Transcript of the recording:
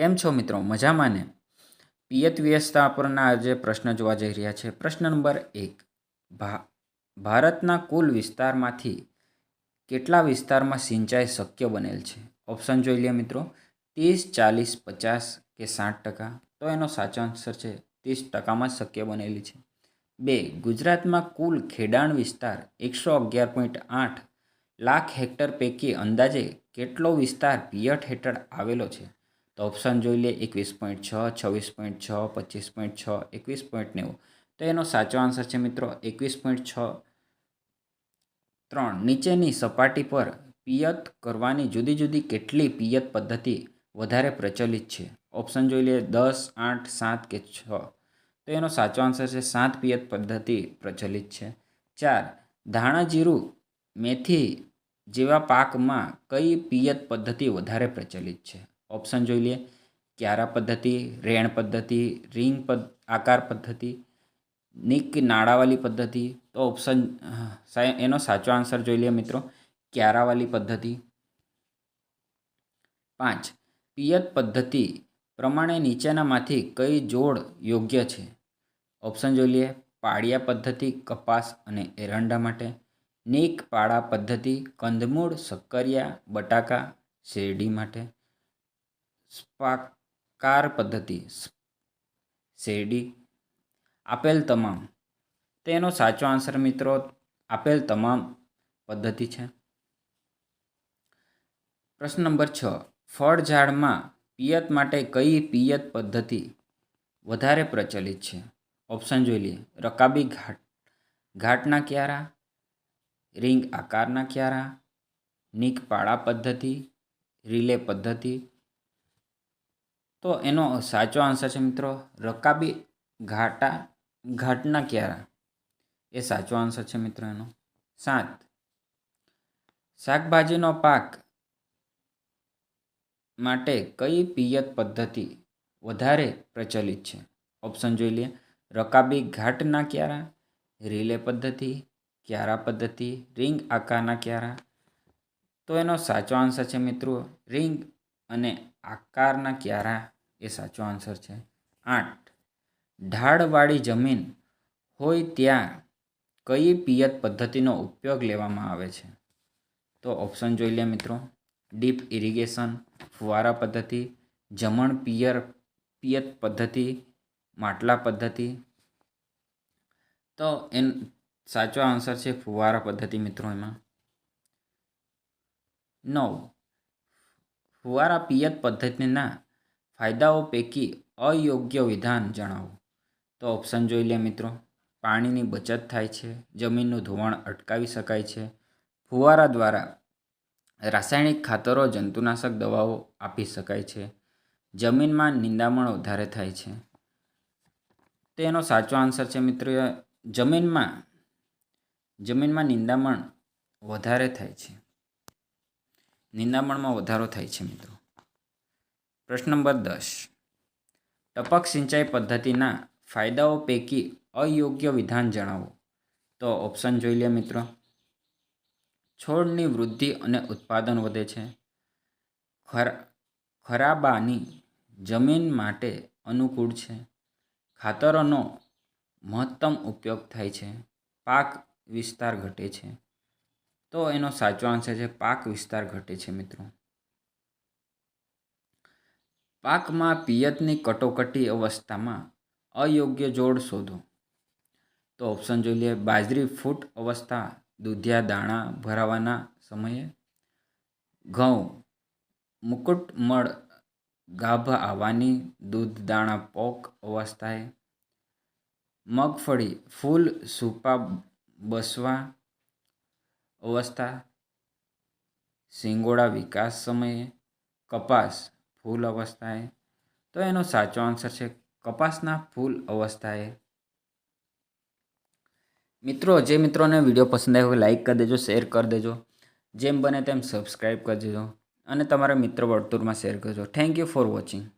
કેમ છો મિત્રો? મજામાં ને? પિયત વ્યવસ્થા પરના આજે પ્રશ્ન જોવા જઈ રહ્યા છે. પ્રશ્ન નંબર એક. ભા, ભારતના કુલ વિસ્તારમાંથી કેટલા વિસ્તારમાં સિંચાઈ શક્ય બનેલ છે? ઓપ્શન જોઈ લઈએ મિત્રો. ત્રીસ, ચાલીસ, પચાસ કે સાઠ ટકા. તો એનો સાચો આન્સર છે ત્રીસ ટકામાં શક્ય બનેલી છે. બે, ગુજરાતમાં કુલ ખેડાણ વિસ્તાર એકસો અગિયાર પોઈન્ટ આઠ લાખ હેક્ટર પૈકી અંદાજે કેટલો વિસ્તાર પિયત હેઠળ આવેલો છે? તો ઓપ્શન જોઈ લે, એકવીસ પોઈન્ટ છ, છવ્વીસ પોઈન્ટ છ, પચીસ પોઈન્ટ છ, એકવીસ પોઈન્ટ નેવું. તો એનો સાચો આન્સર છે મિત્રો, એકવીસ પોઈન્ટ છ. ત્રણ, નીચેની સપાટી પર પિયત કરવાની જુદી જુદી કેટલી પિયત પદ્ધતિ વધારે પ્રચલિત છે? ઓપ્શન જોઈ લે, દસ, આઠ, સાત કે છ. તો એનો સાચો આન્સર છે, સાત પિયત પદ્ધતિ પ્રચલિત છે. ચાર, ધાણા જીરું મેથી જેવા પાકમાં કઈ પિયત પદ્ધતિ વધારે પ્રચલિત છે? ઓપ્શન જોઈ લઈએ. ક્યારા પદ્ધતિ, રેણ પદ્ધતિ, રિંગ પદ આકાર પદ્ધતિ, નિક નાળાવાળી પદ્ધતિ. તો ઓપ્શન એનો સાચો આન્સર જોઈ લઈએ મિત્રો. ક્યારાવાળી પદ્ધતિ. પાંચ, પિયત પદ્ધતિ પ્રમાણે નીચેનામાંથી કઈ જોડ યોગ્ય છે? ઓપ્શન જોઈ લઈએ. પાળિયા પદ્ધતિ, કપાસ અને એરંડા માટે. નીક, પાળા પદ્ધતિ, કંદમૂળ શક્કરિયા બટાકા, શેરડી માટે. સ્પાકાર પદ્ધતિ, શેરડી, આપેલ તમામ. તેનો સાચો આન્સર મિત્રો આપેલ તમામ પદ્ધતિ છે. પ્રશ્ન નંબર છ. ફળ ઝાડમાં પિયત માટે કઈ પિયત પદ્ધતિ વધારે પ્રચલિત છે? ઓપ્શન જોઈ લઈએ. રકાબી ઘાટ, ઘાટના ક્યારા, રિંગ આકારના ક્યારા નિક પદ્ધતિ, રિલે પદ્ધતિ તો એનો સાચો આન્સર છે મિત્રો, રકાબી ઘાટા, ઘાટના ક્યારા. એ સાચો આન્સર છે મિત્રો એનો. સાત. શાકભાજીનો પાક માટે કઈ પિયત પદ્ધતિ વધારે પ્રચલિત છે? ઓપ્શન જોઈ લઈએ. રકાબી ઘાટના ક્યારા, રિલે પદ્ધતિ, ક્યારા પદ્ધતિ, રિંગ આકારના ક્યારા. તો એનો સાચો આન્સર છે મિત્રો, રિંગ અને આકારના ક્યારા? એ સાચો આન્સર છે. આઠ. ઢાળવાળી જમીન હોય ત્યાં કઈ પિયત પદ્ધતિનો ઉપયોગ લેવામાં આવે છે? તો ઓપ્શન જોઈ લે મિત્રો. ડીપ ઇરિગેશન ફુવારા પદ્ધતિ, જમણ પિયર પિયત પદ્ધતિ, માટલા પદ્ધતિ. તો એન સાચો આન્સર છે ફુવારા પદ્ધતિ મિત્રો એમાં. નવ. ફુવારા પિયત પદ્ધતિના ફાયદાઓ પૈકી અયોગ્ય વિધાન જણાવો. તો ઓપ્શન જોઈ લે મિત્રો. પાણીની બચત થાય છે. જમીનનું ધોવાણ અટકાવી શકાય છે. ફુવારા દ્વારા રાસાયણિક ખાતરો, જંતુનાશક દવાઓ આપી શકાય છે. જમીનમાં નિંદામણ વધારે થાય છે. તેનો સાચો આન્સર છે મિત્રો જમીનમાં જમીનમાં નિંદામણ વધારે થાય છે. નિંદામણમાં વધારો થાય છે મિત્રો. પ્રશ્ન નંબર દસ. ટપક સિંચાઈ પદ્ધતિના ફાયદાઓ પૈકી અયોગ્ય વિધાન જણાવો. તો ઓપ્શન જોઈ લે મિત્રો. છોડની વૃદ્ધિ અને ઉત્પાદન વધે છે. ખરાબાની જમીન માટે અનુકૂળ છે. ખાતરોનો મહત્તમ ઉપયોગ થાય છે. પાક વિસ્તાર ઘટે છે. તો એનો સાચો આન્સર છે, પાક વિસ્તાર ઘટે છે મિત્રો. પાકમાં પિયતની કટોકટી અવસ્થામાં અયોગ્ય જોડ શોધો. તો ઓપ્શન જોઈ લઈએ, બાજરી ફૂટ અવસ્થા, દૂધિયા દાણા ભરાવાના સમયે, ઘઉં મુકુટમળ ગાભ આવવાની, દૂધ દાણા પોક અવસ્થાએ, મગફળી ફૂલ સૂપા બસવા અવસ્થા, સિંગોડા વિકાસ સમયે, કપાસ ફૂલ અવસ્થાએ. તો એનો સાચો આન્સર છે કપાસના ફૂલ અવસ્થાએ. મિત્રો, જે મિત્રોને વીડિયો પસંદ આવ્યો હોય, લાઈક કરી દેજો, શેર કરી દેજો. જેમ બને તેમ સબસ્ક્રાઈબ કરી દેજો. અને તમારા મિત્ર વર્તુળમાં શેર કરજો. Thank you for watching